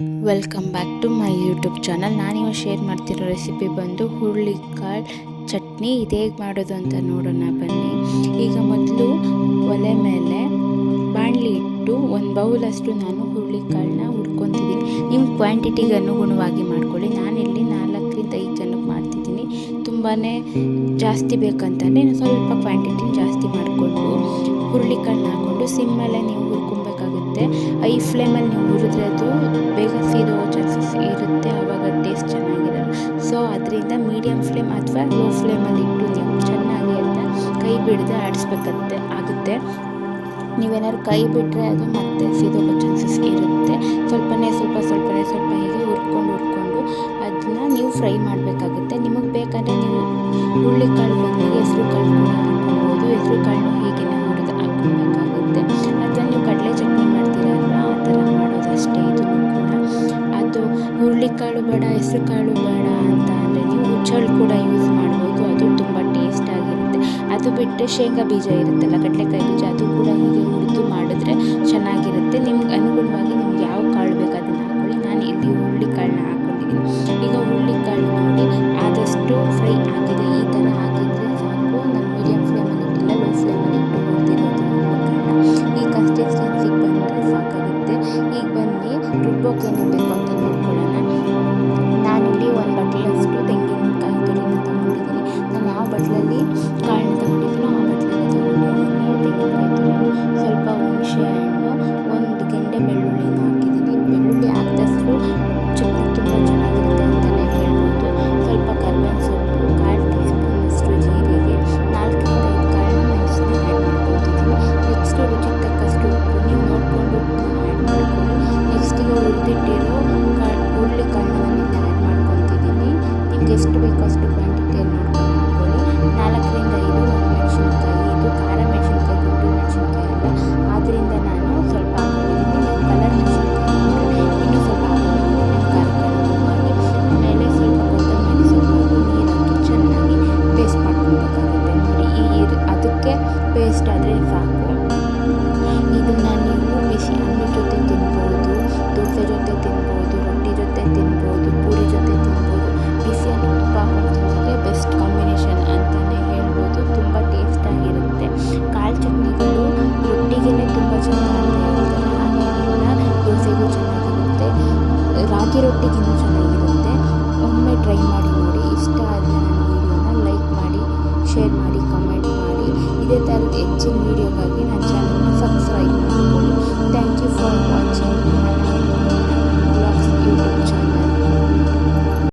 Welcome back to my YouTube channel ನಾನಿವಾಗ share ಮಾಡ್ತಿರೋ recipe ಬಂದು ಹುರುಳಿಕಾಳು ಚಟ್ನಿ. ಇದು ಹೇಗೆ ಮಾಡೋದು ಅಂತ ನೋಡೋಣ ಬನ್ನಿ. ಈಗ ಮೊದಲು ಒಲೆ ಮೇಲೆ ಬಾಣಲಿ ಇಟ್ಟು ಒಂದು ಬೌಲಷ್ಟು ನಾನು ಹುರುಳಿಕಾಳನ್ನ ಹುರ್ಕೊತಿದ್ದೀನಿ. ನಿಮ್ಮ ಕ್ವಾಂಟಿಟಿಗೆ ಅನುಗುಣವಾಗಿ ಮಾಡ್ಕೊಳ್ಳಿ. ನಾನಿಲ್ಲಿ ನಾಲ್ಕರಿಂದ ಐದು ಜನಕ್ಕೆ ಮಾಡ್ತಿದ್ದೀನಿ. ತುಂಬಾ ಜಾಸ್ತಿ ಬೇಕಂತಂದರೆ ಸ್ವಲ್ಪ ಕ್ವಾಂಟಿಟಿ ಜಾಸ್ತಿ ಮಾಡಿಕೊಂಡು ಹುರುಳಿಕಾಳನ್ನ ಹಾಕ್ಕೊಂಡು ಸಿಮ್ಮಲ್ಲೇ ನೀವು ಹುರ್ಕೊಬೇಕಾಗುತ್ತೆ. ಐ ಫ್ಲೇಮಲ್ಲಿ ನೀವು ಹುರಿದ್ರೆ ಅದು ಬೇಗ ಸೀದೋ ಚಾನ್ಸಸ್ ಇರುತ್ತೆ. ಆವಾಗ ಟೇಸ್ಟ್ ಚೆನ್ನಾಗಿರಲ್ಲ. ಸೊ ಅದರಿಂದ ಮೀಡಿಯಮ್ ಫ್ಲೇಮ್ ಅಥವಾ ಲೋ ಫ್ಲೇಮಲ್ಲಿ ಇಟ್ಟು ನೀವು ಚೆನ್ನಾಗಿ ಅಂತ ಕೈ ಬಿಡದೆ ಆಡಿಸ್ಬೇಕಂತೆ ಆಗುತ್ತೆ. ನೀವೇನಾದ್ರು ಕೈ ಬಿಟ್ಟರೆ ಅದು ಮತ್ತೆ ಸೀದೋಗೋ ಚಾನ್ಸಸ್ ಇರುತ್ತೆ. ಸ್ವಲ್ಪನೇ ಸ್ವಲ್ಪ ಸ್ವಲ್ಪನೇ ಸ್ವಲ್ಪ ಹೀಗೆ ಹುರ್ಕೊಂಡು ಹುರ್ಕೊಂಡು ಅದನ್ನ ನೀವು ಫ್ರೈ ಮಾಡಬೇಕಾಗುತ್ತೆ. ನಿಮಗೆ ಬೇಕಂದರೆ ನೀವು ಹುರುಳಿಕಾಳು ಬದಲಿಗೆ ಹೆಸರು ಕಾಳು ಹಾಕ್ಕೊಬೋದು ಹೆಸರು ಕಾಳನ್ನು ಹೀಗೆ ಹುರಿದು ಹಾಕ್ಕೊಬೇಕಾಗುತ್ತೆ. ಅದನ್ನು ಕಡಲೆ ಚಟ್ನಿ ಮಾಡ್ತೀರಲ್ವ ಆ ಥರ ಮಾಡೋದಷ್ಟೇ ಇದು ಕೂಡ. ಅದು ಹುರುಳಿಕಾಳು ಬೇಡ ಹೆಸರು ಕಾಳು ಬೇಡ ಅಂತ ಅಂದರೆ ನೀವು ಹುಚ್ಚಳು ಕೂಡ ಯೂಸ್ ಮಾಡ್ಬೋದು. ಅದು ತುಂಬ ಟೇಸ್ಟ್ ಆಗಿರುತ್ತೆ. ಅದು ಬಿಟ್ಟರೆ ಶೇಂಗಾ ಬೀಜ ಇರುತ್ತಲ್ಲ, ಕಡಲೆಕಾಯಿ ಬೀಜ, ಅದು ಕೂಡ ಹೀಗೆ ಹುರಿದು ಮಾಡಿದ್ರೆ ಚೆನ್ನಾಗಿರುತ್ತೆ. ನಿಮ್ಗೆ ಅನುಗುಣವಾಗಿ ನಿಮ್ಗೆ ಯಾವ ಕಾಳು ಬೇಕು ಅದನ್ನು ಹಾಕ್ಕೊಳ್ಳಿ ನಾನು ಇಲ್ಲಿ ಹುರುಳಿಕಾಳನ್ನ ಹಾಕ್ಕೊಂಡಿದ್ದೀನಿ ಈಗ ಹುರುಳಿಕಾಳು ನೋಡಿ, ಆದಷ್ಟು ಫ್ರೈ ಆಗಿದೆ. ಈ ಥರ ಆಗಿದ್ರೆ Carolina. ಪೇಸ್ಟ್ ಆದರೆ ಸಾಕು. ಇದನ್ನು ನೀವು ಬಿಸಿ ಅನ್ನ ಜೊತೆ ತಿನ್ಬೋದು, ದೋಸೆ ಜೊತೆ ತಿನ್ಬೋದು, ರೊಟ್ಟಿ ಜೊತೆ ತಿನ್ಬೋದು, ಪೂರಿ ಜೊತೆ ತಿನ್ಬೋದು. ಬಿಸಿ ಅನ್ನ ತುಪ್ಪ ಹಾಕೊಂಡು ಬೆಸ್ಟ್ ಕಾಂಬಿನೇಷನ್ ಅಂತಲೇ ಹೇಳ್ಬೋದು. ತುಂಬ ಟೇಸ್ಟಾಗಿರುತ್ತೆ ಕಾಳು ಚಟ್ನಿಗಳು ರೊಟ್ಟಿಗೇ ತುಂಬ ಚೆನ್ನಾಗಿರುತ್ತೆ. ಹಾಗೇನಿಲ್ಲ ದೋಸೆಗೂ ಚೆನ್ನಾಗಿರುತ್ತೆ. ರಾಗಿ ರೊಟ್ಟಿಗಿನ್ನೂ ಚೆನ್ನಾಗಿರುತ್ತೆ. ಒಮ್ಮೆ ಟ್ರೈ ಮಾಡಿ ನೋಡಿ. ಇಷ್ಟ ಆದರೆ ನನ್ನ ವೀಡಿಯೋನ ಲೈಕ್ ಮಾಡಿ ಶೇರ್ ಮಾಡಿ ಕಮೆಂಟ್ ಮಾಡಿ. ಇದೇ ಥರದ ಹೆಚ್ಚಿನ ವೀಡಿಯೋಗಾಗಿ ನನ್ನ ಚಾನಲ್ನ ಸಬ್ಸ್ಕ್ರೈಬ್ ಮಾಡ್ಕೊಳ್ಳಿ ಥ್ಯಾಂಕ್ ಯು ಫಾರ್ ವಾಚಿಂಗ್